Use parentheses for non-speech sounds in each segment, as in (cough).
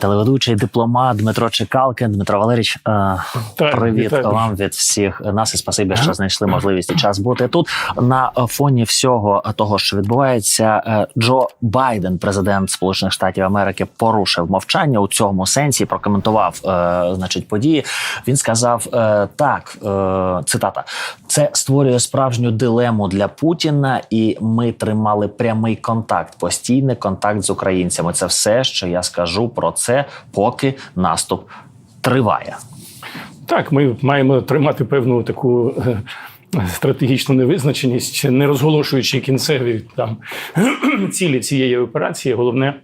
Телеведучий дипломат Дмитро Чекалкин. Дмитро Валерійович, е, привіт вітаю. вам від всіх нас і спасибі, що знайшли можливість і час бути тут. На фоні всього того, що відбувається, е, Джо Байден, президент Сполучених Штатів Америки, порушив мовчання у цьому сенсі. Прокоментував е, значить події. Він сказав так: цитата: це створює справжню дилему для Путіна, і ми тримали прямий контакт, постійний контакт з українцями. Це все, що я скажу про це, поки наступ триває. Так, ми маємо тримати певну таку е, стратегічну невизначеність, не розголошуючи кінцеві там (clears throat) цілі цієї операції. Головне.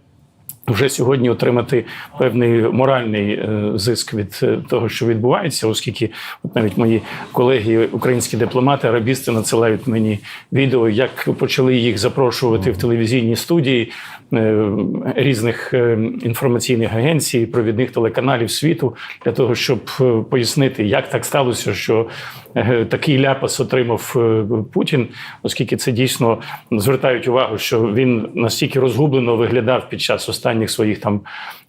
Вже сьогодні отримати певний моральний е, зиск від е, того, що відбувається, оскільки от навіть мої колеги, українські дипломати, арабісти надсилають мені відео, як почали їх запрошувати в телевізійні студії різних е, інформаційних агенцій, провідних телеканалів світу для того, щоб е, пояснити, як так сталося, що е, такий ляпас отримав е, Путін, оскільки це дійсно звертають увагу, що він настільки розгублено виглядав під час останніх своїх там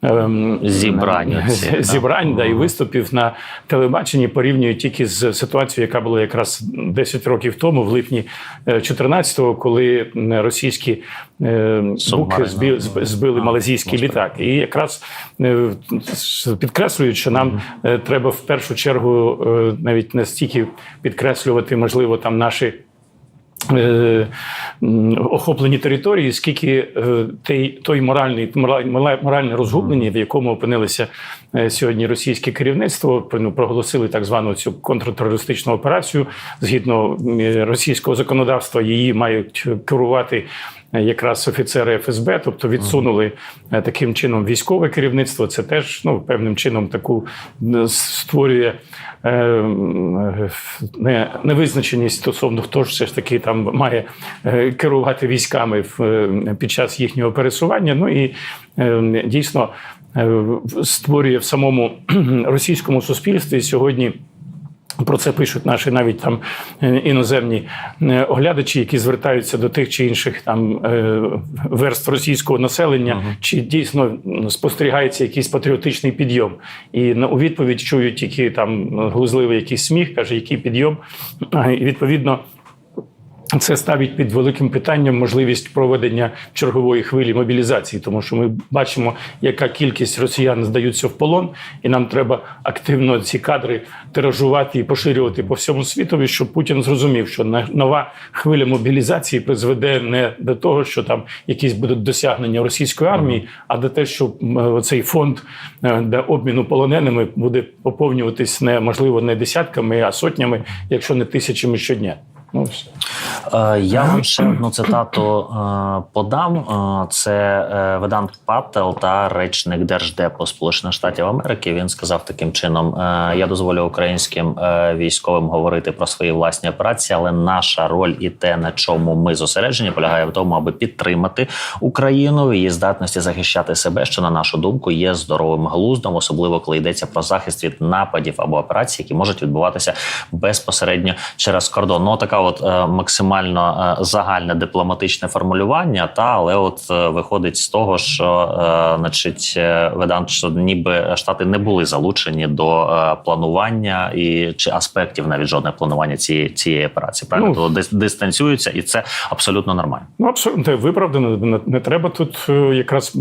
ем, Зібрань зібрань да, і виступів на телебаченні порівнюють тільки з ситуацією, яка була якраз 10 років тому, в липні 14-го, коли російські е, буки. Збили, зб- збили малазійський літак. І якраз е, підкреслюють, що нам е, треба в першу чергу е, навіть не стільки підкреслювати, можливо, там наші. Охоплені території, скільки той, той моральний мораль- моральне розгублення, в якому опинилися сьогодні російське керівництво, ну, проголосили так звану цю контртерористичну операцію. Згідно російського законодавства, її мають керувати якраз офіцери ФСБ, тобто відсунули е, таким чином військове керівництво. Це теж ну певним чином таку е, створює е, не, невизначеність стосовно хто ж все ж таки там має керувати військами в, під час їхнього пересування. Ну і дійсно створює в самому (clears throat) російському суспільстві сьогодні. Про це пишуть наші навіть там е, іноземні е, оглядачі, які звертаються до тих чи інших там е, верств російського населення, чи дійсно спостерігається якийсь патріотичний підйом. І на у відповідь чують тільки там глузливий якийсь сміх, каже, який підйом. І відповідно. Це ставить під великим питанням можливість проведення чергової хвилі мобілізації, тому що ми бачимо, яка кількість росіян здаються в полон, і нам треба активно ці кадри тиражувати і поширювати по всьому світові, щоб Путін зрозумів, що нова хвиля мобілізації призведе не до того, що там якісь будуть досягнення російської армії, а до те, що цей фонд е, для обміну полоненими буде поповнюватись не можливо не десятками, а сотнями, якщо не тисячами щодня. Ну, все. Е, Я вам ще одну цитату е, подам. Е, Це Ведант Паттел та речник Держдепу Сполучених Штатів Америки. Він сказав таким чином: я дозволю українським військовим говорити про свої власні операції, але наша роль і те, на чому ми зосереджені, полягає в тому, аби підтримати Україну в її здатності захищати себе, що на нашу думку є здоровим глуздом, особливо коли йдеться про захист від нападів або операцій, які можуть відбуватися безпосередньо через кордон. Ну така, от е, максимально е, загальне дипломатичне формулювання. Та але от е, виходить з того, що значить ведант, що ніби штати не були залучені до планування і чи аспектів навіть жодне планування цієї цієї операції. Правильно Ну, То дистанціюються, і це абсолютно нормально. Ну, абсолютно виправдано. Не, не треба тут якраз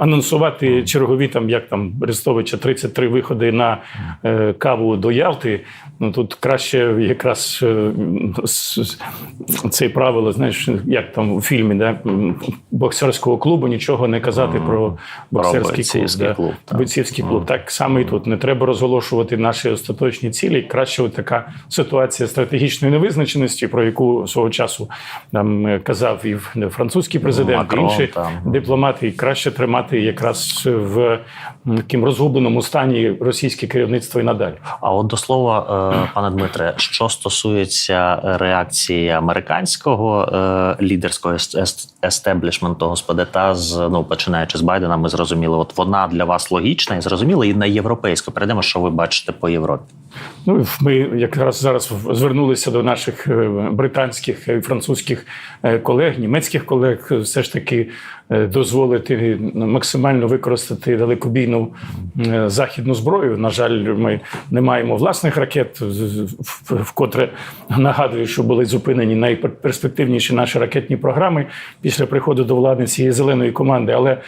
анонсувати чергові там, як там Арестовича 33 виходи на каву до Ялти. Ну тут краще якраз це правило, знаєш, як там у фільмі, да, боксерського клубу нічого не казати про боксерський бойцівський клуб. клуб, да. так. Бойцівський клуб. Так само і тут не треба розголошувати наші остаточні цілі. Краще от така ситуація стратегічної невизначеності, про яку свого часу там е, казав і в- французький президент, Макрон, і інші там. дипломати, і краще тримати якраз в м, такому розгубленому стані російське керівництво і надалі. А от до слова, е, пане Дмитре, що стосується реакції американського е, лідерського ес- ес- естеблішменту, господи, та з ну починаючи з Байдена, ми зрозуміли, от вона для вас логічна і зрозуміла, і на європейську перейдемо, що ви бачите по Європі. Ну, ми якраз зараз звернулися до наших е, британських і французьких е, колег, німецьких колег, все ж таки е, дозволити максимально використати далекобійну західну зброю. На жаль, ми не маємо власних ракет, вкотре нагадую, що були зупинені найперспективніші наші ракетні програми після приходу до влади цієї зеленої команди. Але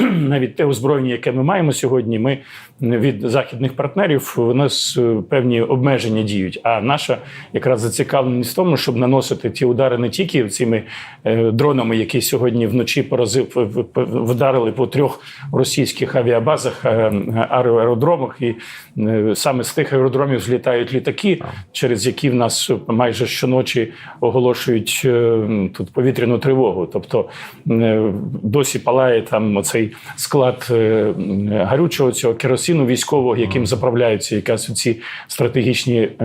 (clears throat) навіть те озброєння, яке ми маємо сьогодні, ми від західних партнерів у нас певні обмеження діють. А наша якраз зацікавленість в тому, щоб наносити ті удари не тільки цими е, дронами, які сьогодні вночі поразив вдарили по трьох російських авіабазах, е, аеродромах, і е, саме з тих аеродромів злітають літаки, через які в нас майже щоночі оголошують е, тут повітряну тривогу. Тобто е, досі палає там оцей склад е, гарючого цього керосину військового, яким заправляються якраз ці стратегічні е,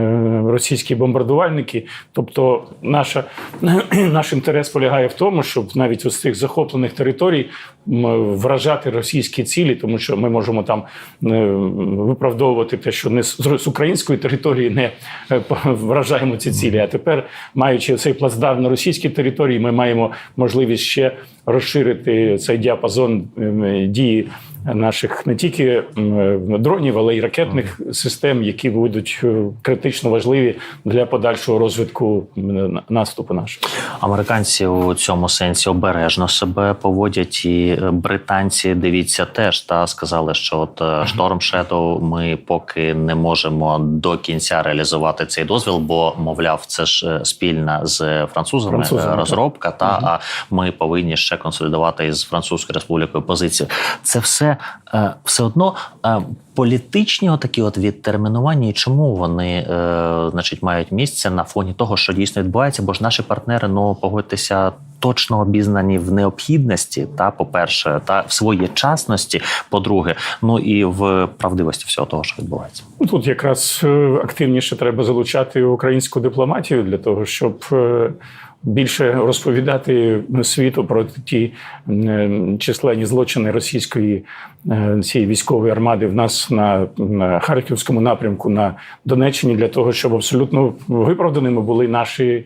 російські бомбардувальники. Тобто, наша (clears throat) наш інтерес полягає в тому, щоб навіть з цих захоплених територій вражати російські цілі, тому що ми можемо там е, виправдовувати те, що не з української території не е, вражаємо ці цілі. А тепер, маючи цей плацдарм на російській території, ми маємо можливість ще розширити цей діапазон е, дії наших не тільки дронів, але й ракетних систем, які будуть е, критично важливі для подальшого розвитку наступу нашого. Американці у цьому сенсі обережно себе поводять, і е, британці дивіться теж та сказали, що от е, Storm Shadow ми поки не можемо до кінця реалізувати цей дозвіл, бо мовляв, це ж е, спільна з французами, Французами, е, розробка. Та а ми повинні ще консолідувати із Французькою республікою позицію. Це все е, все одно. Політичні отакі от відтермінування, і чому вони е, значить мають місце на фоні того, що дійсно відбувається, бо ж наші партнери, ну погодьтеся, точно обізнані в необхідності, та по-перше, та в своєчасності, по-друге, ну і в правдивості всього того, що відбувається. Ну, Тут якраз е, активніше треба залучати українську дипломатію для того, щоб е, більше розповідати світу про ті численні злочини російської е, цієї військової армади в нас на, на Харківському напрямку на Донеччині для того, щоб абсолютно виправданими були наші.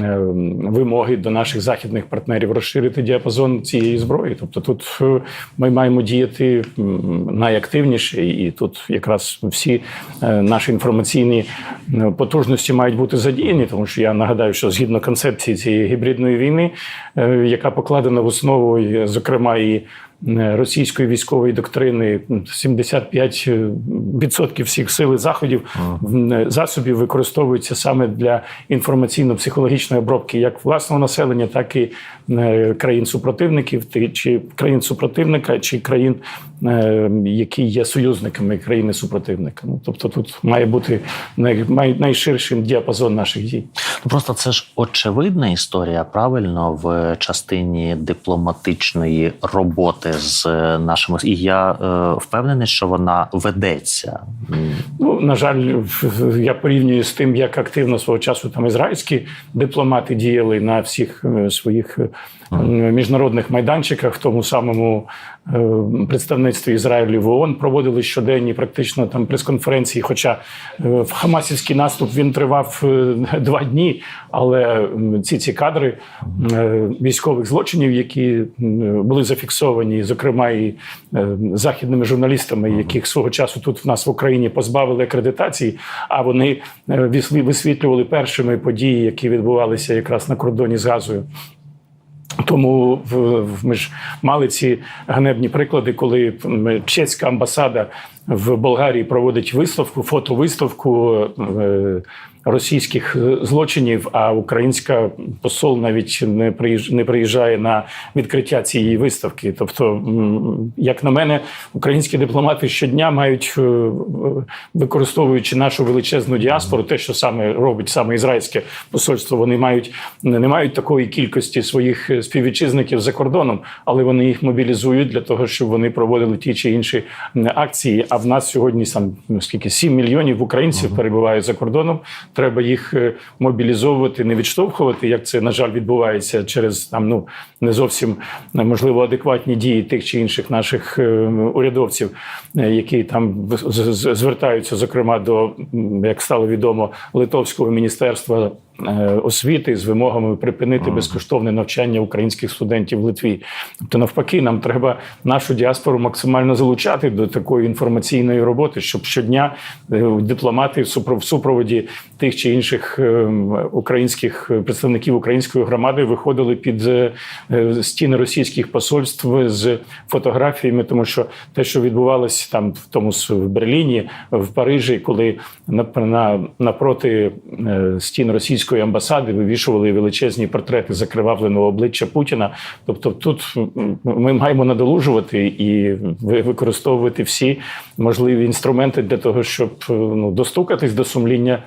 Е, Вимоги до наших західних партнерів розширити діапазон цієї зброї. Тобто, тут е, ми маємо діяти найактивніше, і тут якраз всі е, наші інформаційні е, потужності мають бути задіяні, тому що я нагадаю, що згідно концепції цієї гібридної війни, яка покладена в основу, зокрема, і російської військової доктрини, 75% всіх сил і заходів м, е, засобів використовуються саме для інформаційно-психологічної обробки як власного населення, так і е, країн супротивників, чи країн супротивника, чи країн, е, які є союзниками країни супротивника. Ну тобто тут має бути най, най- діапазон наших дій. Ну просто це ж очевидна історія, правильно, в частині дипломатичної роботи з е, нашими. І я е, впевнений, що вона ведеться. Ну, на жаль, я порівнюю з тим, як активно свого часу там ізраїльські дипломати діяли на всіх е, своїх міжнародних майданчиках, в тому самому е, представництві Ізраїлю в ООН проводили щоденні практично там прес-конференції. Хоча е, в Хамасівський наступ він тривав е, (laughs) два дні, але ці ці кадри військових злочинів, які були зафіксовані, зокрема і західними журналістами, яких свого часу тут в нас в Україні позбавили акредитації, а вони висвітлювали першими події, які відбувалися якраз на кордоні з Газою. Тому ми ж мали ці ганебні приклади, коли чеська амбасада в Болгарії проводить виставку, фотовиставку е, російських е, злочинів, а українська посол навіть не не приїжджає на відкриття цієї виставки. Тобто, як на мене, українські дипломати щодня мають, е, використовуючи нашу величезну діаспору, те, що саме робить саме ізраїльське посольство, вони мають не мають такої кількості своїх е, співвітчизників за кордоном, але вони їх мобілізують для того, щоб вони проводили ті чи інші акції. А в нас сьогодні сам ну, скільки 7 мільйонів українців перебувають за кордоном. Треба їх е, мобілізовувати, не відштовхувати, як це на жаль відбувається через там ну не зовсім е, можливо адекватні дії тих чи інших наших е, урядовців, які там звертаються, зокрема до як стало відомо литовського міністерства. Е, Освіти з вимогами припинити безкоштовне навчання українських студентів в Литві. Тобто, навпаки, нам треба нашу діаспору максимально залучати до такої інформаційної роботи, щоб щодня е, дипломати в супроводі тих чи інших е, українських представників української громади виходили під стіни російських посольств з фотографіями, тому що те, що відбувалося там в тому в Берліні, в Парижі, коли на, на напроти стін російської амбасади вивішували величезні портрети закривавленого обличчя Путіна. Тобто, тут ми маємо надолужувати і ви- використовувати всі можливі інструменти для того, щоб ну, достукатись до сумління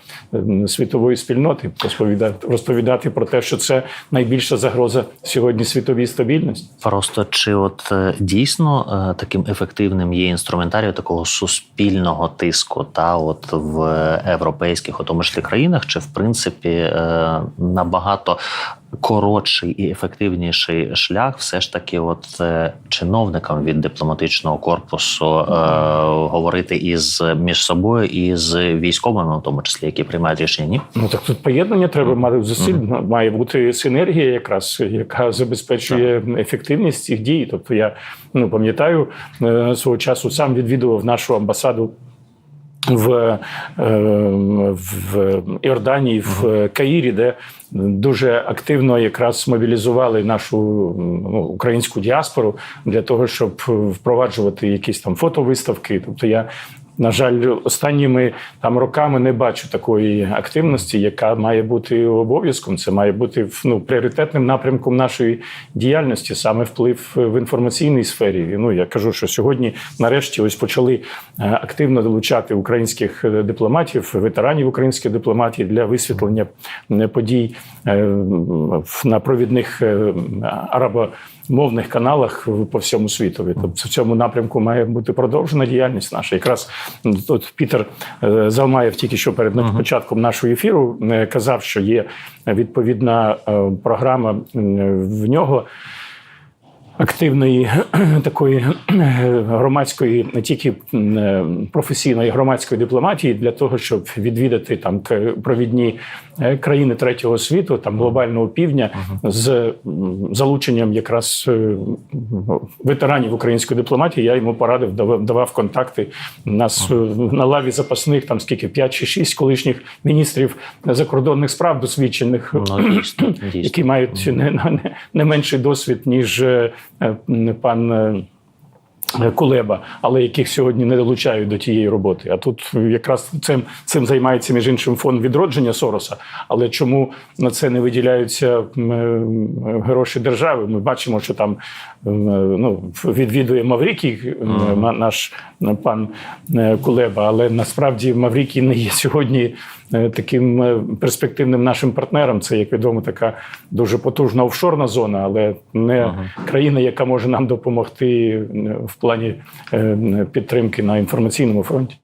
світової спільноти, розповідати, розповідати про те, що це найбільша загроза сьогодні світовій стабільності. Просто чи от е, дійсно е, таким ефективним є інструментарій такого суспільного тиску, та от в європейських, у тому числі країнах, чи в принципі набагато коротший і ефективніший шлях, все ж таки, от е, чиновникам від дипломатичного корпусу е, говорити із між собою і з військовими, в тому числі, які приймають рішення, ні? Ну так тут поєднання треба мати зусиль. Має бути синергія, якраз яка забезпечує ефективність цих дій. Тобто, я ну пам'ятаю е, свого часу сам відвідував нашу амбасаду. В, е, в Іорданії, в Каїрі, де дуже активно якраз мобілізували нашу ну, українську діаспору для того, щоб впроваджувати якісь там фотовиставки. Тобто я на жаль, останніми там роками не бачу такої активності, яка має бути обов'язком. Це має бути ну, пріоритетним напрямком нашої діяльності, саме вплив в інформаційній сфері. Ну я кажу, що сьогодні, нарешті, ось почали е, активно долучати українських е, дипломатів, ветеранів української дипломатії для висвітлення е, подій на провідних е, арабомовних каналах по всьому світу. Тобто в цьому напрямку має бути продовжена діяльність наша. Якраз тут Пітер е, Залмаєв тільки що перед початком нашого ефіру е, казав, що є відповідна е, програма в нього. Активної такої громадської, не тільки е, професійної громадської дипломатії для того, щоб відвідати там провідні е, країни третього світу, там глобального півдня, з залученням якраз е, ветеранів української дипломатії. Я йому порадив, давав, давав контакти. Нас на лаві запасних там скільки 5 чи 6 колишніх міністрів закордонних справ досвідчених Ну дійсно, (clears throat) дійсно. які мають не, не, не менший досвід, ніж пан. е, Кулеба, але яких сьогодні не долучають до тієї роботи. А тут якраз цим цим займається між іншим фонд відродження Сороса. Але чому на це не виділяються е, гроші держави? Ми бачимо, що там е, ну, відвідує Маврикій, м, ма- наш е, пан е, Кулеба, але насправді Маврикій не є сьогодні е, таким е, перспективним нашим партнером. Це, як відомо, така дуже потужна офшорна зона, але не країна, яка може нам допомогти е, в плані е, підтримки на інформаційному фронті.